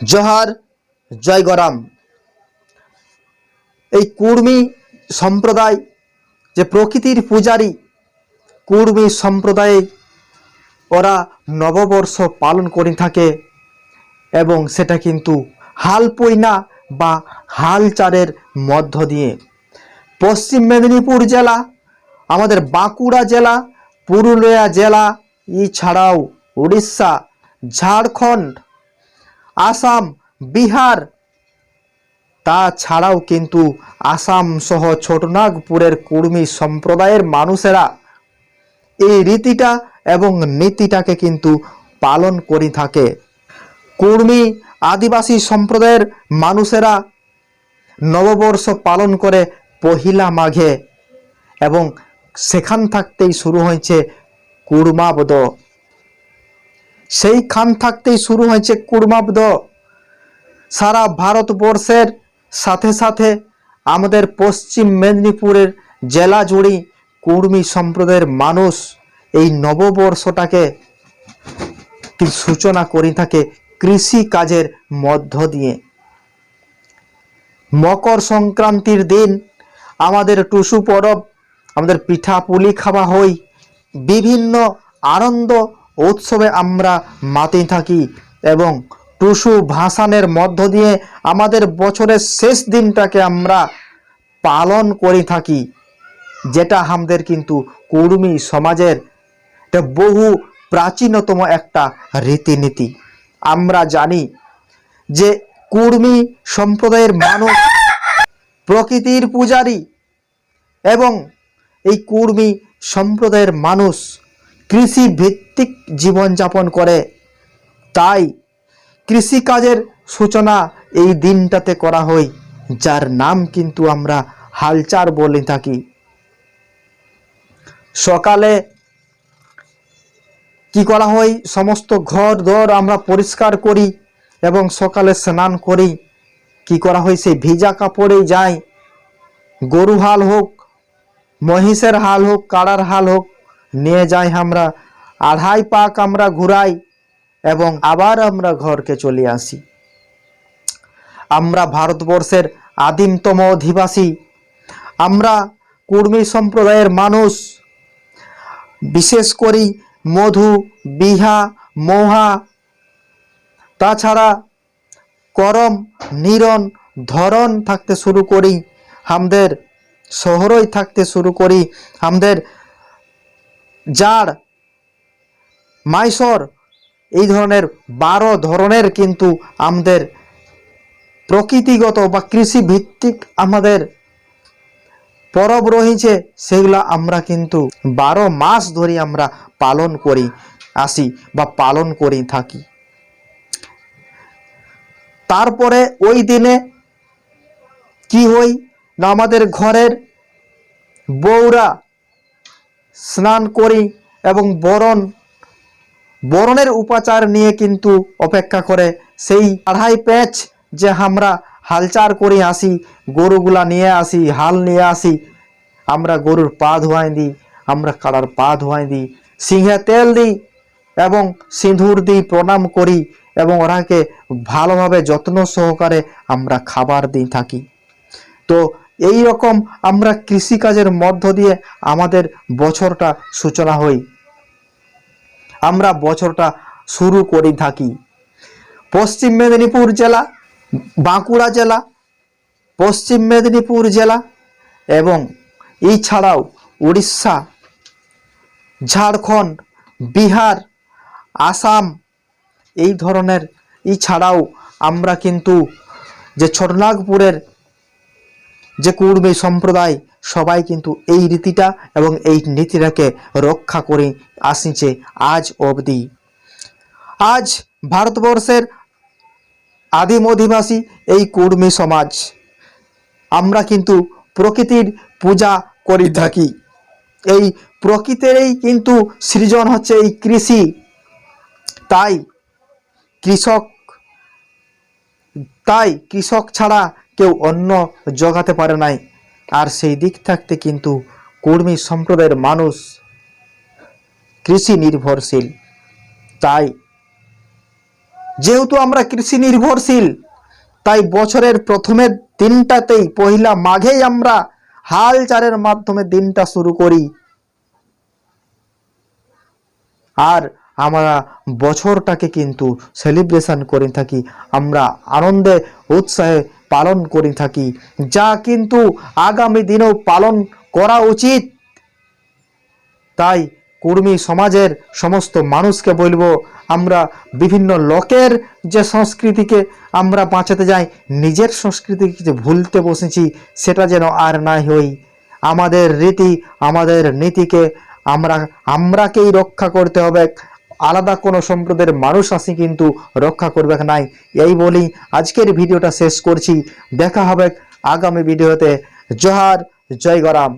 জহার জয় গরাম এই কুর্মী সম্প্রদায় যে প্রকৃতির পূজারী, কুর্মী সম্প্রদায়ে ওরা নববর্ষ পালন করে থাকে এবং সেটা কিন্তু হাল পৈনা বা হাল চারের মধ্য দিয়ে। পশ্চিম মেদিনীপুর জেলা, আমাদের বাঁকুড়া জেলা, পুরুলিয়া জেলা, এছাড়াও উড়িষ্যা, ঝাড়খণ্ড আসাম, বিহার। তাছাড়াও কিন্তু আসাম সহ ছোটনাগপুরের কুর্মী সম্প্রদায়ের মানুষেরা এই রীতিটা এবং নীতিটাকে কিন্তু পালন করে থাকে। কুর্মী আদিবাসী সম্প্রদায়ের মানুষেরা নববর্ষ পালন করে পহিলা মাঘে এবং সেখান থাকতেই শুরু হয়েছে কুর্মাবদ। সেইখান থাকতেই শুরু হয়েছে কুর্মাবদ সারা ভারতবর্ষের সাথে সাথে আমাদের পশ্চিম মেদিনীপুরের জেলা জুড়ে কুর্মী সম্প্রদায়ের মানুষ এই নববর্ষটাকে সূচনা করে থাকে কৃষি কাজের মধ্য দিয়ে। মকর সংক্রান্তির দিন আমাদের টুসু পরব, আমাদের পিঠা পুলি খাওয়া হই বিভিন্ন আনন্দ উৎসবে আমরা মাতে থাকি এবং টুসু ভাসানের মধ্য দিয়ে আমাদের বছরের শেষ দিনটাকে আমরা পালন করে থাকি, যেটা আমাদের কিন্তু কুর্মী সমাজের এটা বহু প্রাচীনতম একটা রীতিনীতি। আমরা জানি যে কুর্মী সম্প্রদায়ের মানুষ প্রকৃতির পূজারী এবং এই কুর্মী সম্প্রদায়ের মানুষ কৃষি ভিত্তিক জীবনযাপন করে। তাই কৃষিকাজের সূচনা এই দিনটাতে করা হয়, যার নাম কিন্তু আমরা হালচার বলে থাকি। সকালে কি করা হয়? সমস্ত ঘর দর আমরা পরিষ্কার করি এবং সকালে স্নান করি। কি করা হয়? সেই ভিজা কাপড়েই যাই। গরু হাল হোক, মহিষের হাল হোক, কাড়ার হাল হোক নিয়ে যাই আমরা, আড়াই পাক আমরা ঘুরাই এবং আবার আমরা ঘরকে চলে আসি। আমরা ভারতবর্ষের আদিমতম অধিবাসী। আমরা কুর্মী সম্প্রদায়ের মানুষ। বিশেষ করি মধু, বিহা, মহা। তাছাড়া করম নিরন ধরন থাকতে শুরু করি। আমাদের শহরই থাকতে শুরু করি। আমাদের জাড়, মাইসর, এই ধরনের বারো ধরনের কিন্তু আমাদের প্রকৃতিগত বা কৃষি ভিত্তিক আমাদের পরব রয়েছে, সেগুলো আমরা কিন্তু বারো মাস ধরে আমরা পালন করি, আসি বা পালন করে থাকি। তারপরে ওই দিনে কি হই না আমাদের ঘরের বউরা স্নান করি এবং বরণ, বরণের উপাচার নিয়ে কিন্তু অপেক্ষা করে। সেই আড়াই প্যাচ যে আমরা হালচার করে আসি, গরুগুলা নিয়ে আসি, হাল নিয়ে আসি, আমরা গরুর পা ধোয়াই দিই, আমরা কাড়ার পা ধোয়াই দিই, সিংহে তেল দিই এবং সিঁদুর দিই, প্রণাম করি এবং ওরাকে ভালোভাবে যত্ন সহকারে আমরা খাবার দিয়ে থাকি। তো এই রকম আমরা কৃষিকাজের মধ্য দিয়ে আমাদের বছরটা সূচনা হই। আমরা বছরটা শুরু করে থাকি। পশ্চিম মেদিনীপুর জেলা, বাঁকুড়া জেলা, পশ্চিম মেদিনীপুর জেলা এবং এছাড়াও উড়িষ্যা, ঝাড়খণ্ড, বিহার, আসাম এই ধরনের, এছাড়াও আমরা কিন্তু যে ছোটনাগপুরের যে কুর্মী সম্প্রদায় সবাই কিন্তু এই রীতিটা এবং এই নীতিটাকে রক্ষা করে আসিছে আজ অবধি। আজ ভারতবর্ষের আদিম অধিবাসী এই কুর্মী সমাজ। আমরা কিন্তু প্রকৃতির পূজা করে থাকি। এই প্রকৃতিরই কিন্তু সৃজন হচ্ছে এই কৃষি। তাই কৃষক তাই কৃষক ছাড়া কেউ অন্য জগাতে পারে নাই। আর সেই দিক থাকতে কিন্তু কর্মী সম্প্রদায়ের মানুষ কৃষি নির্ভরশীল তাই যেহেতু আমরা কৃষি নির্ভরশীল তাই বছরের প্রথমের দিনটাতেই পহিলা মাঘেই আমরা হাল চারের মাধ্যমে দিনটা শুরু করি। আর আমরা বছরটাকে কিন্তু সেলিব্রেশন করে থাকি। আমরা আনন্দে, উৎসাহে পালন করে থাকি। যা কিন্তু আগামী দিনেও পালন করা উচিত। তাই কুর্মী সমাজের সমস্ত মানুষকে বলব, আমরা বিভিন্ন লোকের যে সংস্কৃতিকে আমরা বাঁচাতে যাই, নিজের সংস্কৃতিকে যে ভুলতে বসেছি, সেটা যেন আর না হই। আমাদের রীতি, আমাদের নীতিকে আমরা, আমরাকেই রক্ষা করতে হবে। আলাদা কোনো সম্প্রদায়ের মানুষ আসি কিন্তু রক্ষা করবে নাই? এই বলেই আজকের ভিডিওটা শেষ করছি। দেখা হবে আগামী ভিডিওতে। জহার, জয় গরাম।